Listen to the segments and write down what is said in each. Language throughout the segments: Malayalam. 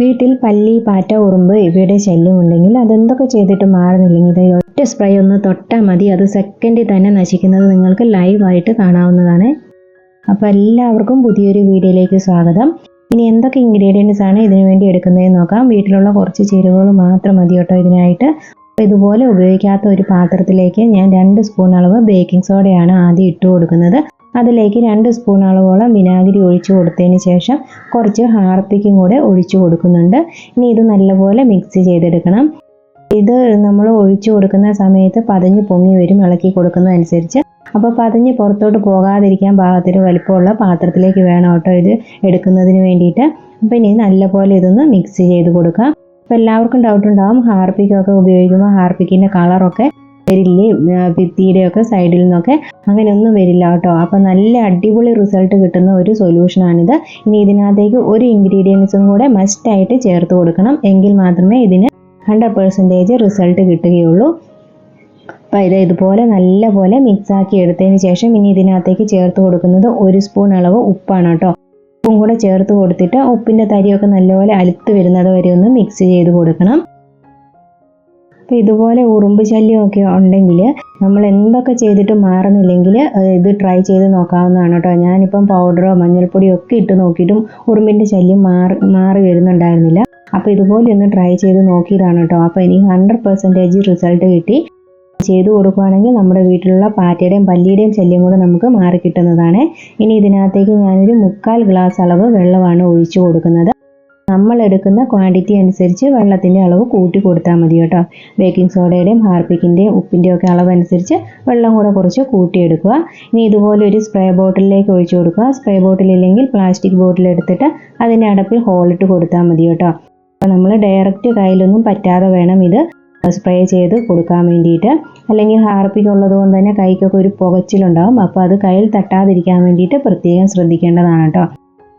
വീട്ടിൽ പല്ലി പാറ്റ ഉറുമ്പ് ഇവയുടെ ശല്യം ഉണ്ടെങ്കിൽ അതെന്തൊക്കെ ചെയ്തിട്ട് മാറുന്നില്ലെങ്കിൽ ഇത് ഒറ്റ സ്പ്രേ ഒന്ന് തൊട്ടാൽ മതി. അത് സെക്കൻഡിൽ തന്നെ നശിക്കുന്നത് നിങ്ങൾക്ക് ലൈവായിട്ട് കാണാവുന്നതാണ്. അപ്പോൾ എല്ലാവർക്കും പുതിയൊരു വീഡിയോയിലേക്ക് സ്വാഗതം. ഇനി എന്തൊക്കെ ഇൻഗ്രീഡിയൻസ് ആണ് ഇതിനു വേണ്ടി എടുക്കുന്നതെന്ന് നോക്കാം. വീട്ടിലുള്ള കുറച്ച് ചേരുവകൾ മാത്രം മതി കേട്ടോ ഇതിനായിട്ട്. അപ്പോൾ ഇതുപോലെ ഉപയോഗിക്കാത്ത ഒരു പാത്രത്തിലേക്ക് ഞാൻ രണ്ട് സ്പൂൺ അളവ് ബേക്കിംഗ് സോഡയാണ് ആദ്യം ഇട്ട് കൊടുക്കുന്നത്. അതിലേക്ക് രണ്ട് സ്പൂൺ അളവോളം വിനാഗിരി ഒഴിച്ചു കൊടുത്തതിന് ശേഷം കുറച്ച് ഹാർപ്പിക്കും കൂടെ ഒഴിച്ചു കൊടുക്കുന്നുണ്ട്. ഇനി ഇത് നല്ലപോലെ മിക്സ് ചെയ്തെടുക്കണം. ഇത് നമ്മൾ ഒഴിച്ചു കൊടുക്കുന്ന സമയത്ത് പതഞ്ഞ് പൊങ്ങി വരും ഇളക്കി കൊടുക്കുന്നതനുസരിച്ച്. അപ്പോൾ പതഞ്ഞ് പുറത്തോട്ട് പോകാതിരിക്കാൻ പാകത്തിന് വലിപ്പമുള്ള പാത്രത്തിലേക്ക് വേണം കേട്ടോ ഇത് എടുക്കുന്നതിന് വേണ്ടിയിട്ട്. അപ്പോൾ ഇനി നല്ലപോലെ ഇതൊന്ന് മിക്സ് ചെയ്ത് കൊടുക്കാം. അപ്പോൾ എല്ലാവർക്കും ഡൗട്ട് ഉണ്ടാവും ഹാർപ്പിക്കൊക്കെ ഉപയോഗിക്കുമ്പോൾ ഹാർപ്പിക്കിന്റെ കളറൊക്കെ വരില്ലേ ഭിത്തിയുടെയൊക്കെ സൈഡിൽ നിന്നൊക്കെ അങ്ങനെ ഒന്നും വരില്ല കേട്ടോ. അപ്പോൾ നല്ല അടിപൊളി റിസൾട്ട് കിട്ടുന്ന ഒരു സൊല്യൂഷനാണിത്. ഇനി ഇതിനകത്തേക്ക് ഒരു ഇൻഗ്രീഡിയൻസും കൂടെ മസ്റ്റായിട്ട് ചേർത്ത് കൊടുക്കണം. എങ്കിൽ മാത്രമേ ഇതിന് ഹൺഡ്രഡ് പെർസെന്റേജ് റിസൾട്ട് കിട്ടുകയുള്ളൂ. അപ്പോൾ ഇത് ഇതുപോലെ നല്ലപോലെ മിക്സ് ആക്കി എടുത്തതിന് ശേഷം ഇനി ഇതിനകത്തേക്ക് ചേർത്ത് കൊടുക്കുന്നത് ഒരു സ്പൂൺ അളവ് ഉപ്പാണ് കേട്ടോ. ഉപ്പും കൂടെ ചേർത്ത് കൊടുത്തിട്ട് ഉപ്പിന്റെ തരിയൊക്കെ നല്ലപോലെ അലുത്ത് വരുന്നത് വരെ ഒന്ന് മിക്സ് ചെയ്ത് കൊടുക്കണം. അപ്പോൾ ഇതുപോലെ ഉറുമ്പ് ശല്യമൊക്കെ ഉണ്ടെങ്കിൽ നമ്മൾ എന്തൊക്കെ ചെയ്തിട്ട് മാറുന്നില്ലെങ്കിൽ ഇത് ട്രൈ ചെയ്ത് നോക്കാവുന്നതാണ് കേട്ടോ. ഞാനിപ്പം പൗഡറോ മഞ്ഞൾപ്പൊടിയോ ഒക്കെ ഇട്ട് നോക്കിയിട്ടും ഉറുമ്പിന്റെ ശല്യം മാറി മാറി വരുന്നുണ്ടായിരുന്നില്ല. അപ്പോൾ ഇതുപോലെ ഒന്ന് ട്രൈ ചെയ്ത് നോക്കിയതാണ് കേട്ടോ. അപ്പോൾ എനിക്ക് ഹൺഡ്രഡ് പെർസെന്റേജ് റിസൾട്ട് കിട്ടി. ചെയ്തു കൊടുക്കുകയാണെങ്കിൽ നമ്മുടെ വീട്ടിലുള്ള പാറ്റയുടെയും പല്ലിയുടെയും ശല്യം കൂടെ നമുക്ക് മാറി കിട്ടുന്നതാണ് ഇനി ഇതിനകത്തേക്ക് ഞാനൊരു മുക്കാൽ ഗ്ലാസ് അളവ് വെള്ളമാണ് ഒഴിച്ചു കൊടുക്കുന്നത്. നമ്മൾ എടുക്കുന്ന ക്വാണ്ടിറ്റി അനുസരിച്ച് വെള്ളത്തിന്റെ അളവ് കൂട്ടി കൊടുത്താൽ മതി കേട്ടോ. ബേക്കിംഗ് സോഡയുടെയും ഹാർപ്പിക്കിന്റെയും ഉപ്പിന്റെയും ഒക്കെ അളവ് അനുസരിച്ച് വെള്ളം കൂടെ കുറച്ച് കൂട്ടിയെടുക്കുക. ഇനി ഇതുപോലെ ഒരു സ്പ്രേ ബോട്ടിലേക്ക് ഒഴിച്ചു കൊടുക്കുക. സ്പ്രേ ബോട്ടിൽ ഇല്ലെങ്കിൽ പ്ലാസ്റ്റിക് ബോട്ടിൽ എടുത്തിട്ട് അതിന്റെ അടപ്പിൽ ഹോളിട്ട് കൊടുത്താൽ മതി കേട്ടോ. അപ്പോൾ നമ്മൾ ഡയറക്റ്റ് കയ്യിലൊന്നും പറ്റാതെ വേണം ഇത് സ്പ്രേ ചെയ്ത് കൊടുക്കാൻ വേണ്ടിയിട്ട്. അല്ലെങ്കിൽ ഹാർപ്പിക് ഉള്ളത് കൊണ്ട് തന്നെ കൈക്കൊക്കെ ഒരു പുകച്ചിലുണ്ടാവും. അപ്പോൾ അത് കയ്യിൽ തട്ടാതിരിക്കാൻ വേണ്ടിയിട്ട് പ്രത്യേകം ശ്രദ്ധിക്കേണ്ടതാണ് കേട്ടോ.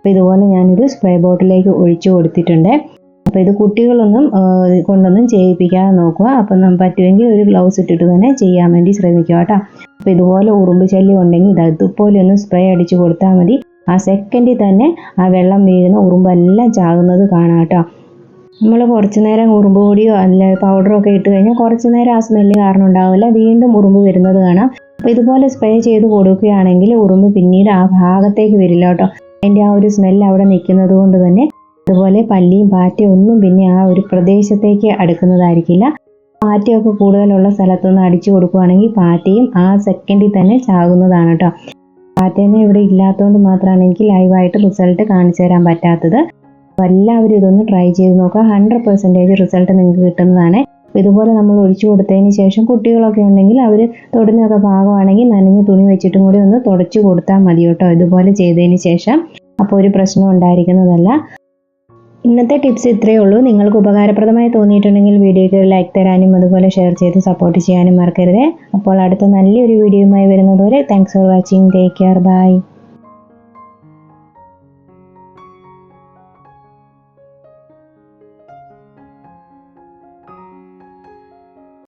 അപ്പോൾ ഇതുപോലെ ഞാനൊരു സ്പ്രേ ബോട്ടിലേക്ക് ഒഴിച്ചു കൊടുത്തിട്ടുണ്ട്. അപ്പോൾ ഇത് കുട്ടികളൊന്നും കൊണ്ടൊന്നും ചെയ്യിപ്പിക്കാതെ നോക്കുക. അപ്പം പറ്റുമെങ്കിൽ ഒരു ഗ്ലൗസ് ഇട്ടിട്ട് തന്നെ ചെയ്യാൻ വേണ്ടി ശ്രമിക്കുക കേട്ടോ. അപ്പോൾ ഇതുപോലെ ഉറുമ്പ് ശല്യം ഉണ്ടെങ്കിൽ ഇത് അതുപോലെ ഒന്ന് സ്പ്രേ അടിച്ചു കൊടുത്താൽ മതി. ആ സെക്കൻഡിൽ തന്നെ ആ വെള്ളം വീഴുന്ന ഉറുമ്പെല്ലാം ചാകുന്നത് കാണാം കേട്ടോ. നമ്മൾ കുറച്ച് നേരം ഉറുമ്പ് പൊടിയോ അല്ല പൗഡറോ ഒക്കെ ഇട്ട് കഴിഞ്ഞാൽ കുറച്ച് നേരം ആ സ്മെല്ല് കാരണം ഉണ്ടാവില്ല. വീണ്ടും ഉറുമ്പ് വരുന്നത് കാണാം. അപ്പോൾ ഇതുപോലെ സ്പ്രേ ചെയ്ത് കൊടുക്കുകയാണെങ്കിൽ ഉറുമ്പ് പിന്നീട് ആ ഭാഗത്തേക്ക് വരില്ല കേട്ടോ. അതിന്റെ ആ ഒരു സ്മെല്ല് അവിടെ നിൽക്കുന്നത് കൊണ്ട് തന്നെ അതുപോലെ പല്ലിയും പാറ്റയും ഒന്നും പിന്നെ ആ ഒരു പ്രദേശത്തേക്ക് അടുക്കുന്നതായിരിക്കില്ല. പാറ്റയൊക്കെ കൂടുതലുള്ള സ്ഥലത്തുനിന്ന് അടിച്ചു കൊടുക്കുകയാണെങ്കിൽ പാറ്റയും ആ സെക്കൻഡിൽ തന്നെ ചാകുന്നതാണ് കേട്ടോ. പാറ്റേനെ ഇവിടെ ഇല്ലാത്തതുകൊണ്ട് മാത്രമാണ് എനിക്ക് ലൈവായിട്ട് റിസൾട്ട് കാണിച്ചു തരാൻ പറ്റാത്തത്. അപ്പോൾ എല്ലാവരും ഇതൊന്ന് ട്രൈ ചെയ്ത് നോക്കുക. ഹൺഡ്രഡ് പെർസെന്റേജ് റിസൾട്ട് നിങ്ങൾക്ക് കിട്ടുന്നതാണ്. ഇതുപോലെ നമ്മൾ ഒഴിച്ചു കൊടുത്തതിന് ശേഷം കുട്ടികളൊക്കെ ഉണ്ടെങ്കിൽ അവർ തൊടുന്നൊക്കെ ഭാഗമാണെങ്കിൽ നനഞ്ഞ് തുണി വെച്ചിട്ടും കൂടി ഒന്ന് തുടച്ചു കൊടുത്താൽ മതി കേട്ടോ. ഇതുപോലെ ചെയ്തതിന് ശേഷം അപ്പോൾ ഒരു പ്രശ്നം ഉണ്ടായിരിക്കുന്നതല്ല. ഇന്നത്തെ ടിപ്സ് ഇത്രയേ ഉള്ളൂ. നിങ്ങൾക്ക് ഉപകാരപ്രദമായി തോന്നിയിട്ടുണ്ടെങ്കിൽ വീഡിയോയ്ക്ക് ഒരു ലൈക്ക് തരാനും അതുപോലെ ഷെയർ ചെയ്ത് സപ്പോർട്ട് ചെയ്യാനും മറക്കരുത്. അപ്പോൾ അടുത്ത നല്ലൊരു വീഡിയോയുമായി വരുന്നതുവരെ thanks for watching take care bye